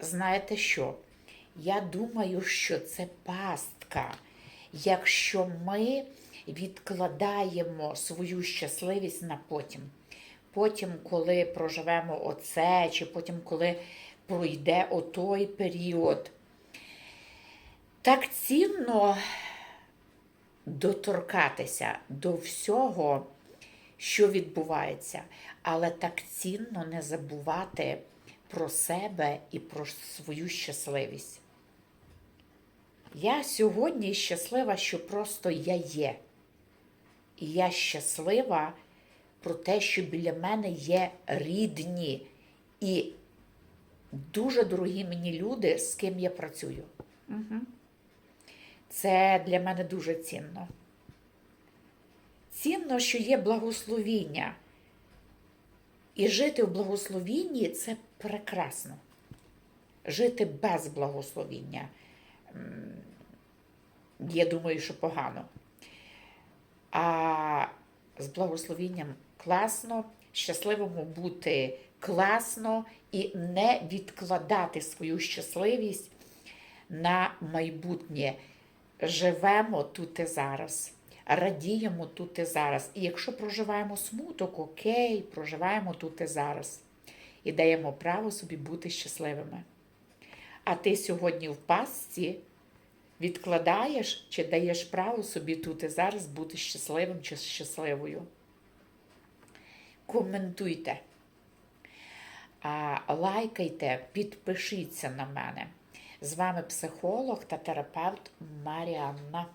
знаєте що? Я думаю, що це пастка. Якщо ми відкладаємо свою щасливість на потім. Потім, коли проживемо оце, чи потім, коли пройде отой період. Так цінно доторкатися до всього, що відбувається, але так цінно не забувати про себе і про свою щасливість. Я сьогодні щаслива, що просто я є. І я щаслива про те, що біля мене є рідні і дуже дорогі мені люди, з ким я працюю. Угу. Це для мене дуже цінно. Цінно, що є благословіння. І жити в благословінні це прекрасно. Жити без благословіння. Я думаю, що погано. А з благословінням класно, щасливому бути класно і не відкладати свою щасливість на майбутнє. Живемо тут і зараз, радіємо тут і зараз. І якщо проживаємо смуток, окей, проживаємо тут і зараз. І даємо право собі бути щасливими. А ти сьогодні в пастці відкладаєш чи даєш право собі тут і зараз бути щасливим чи щасливою. Коментуйте, лайкайте, підпишіться на мене. З вами психолог та терапевт Маріанна.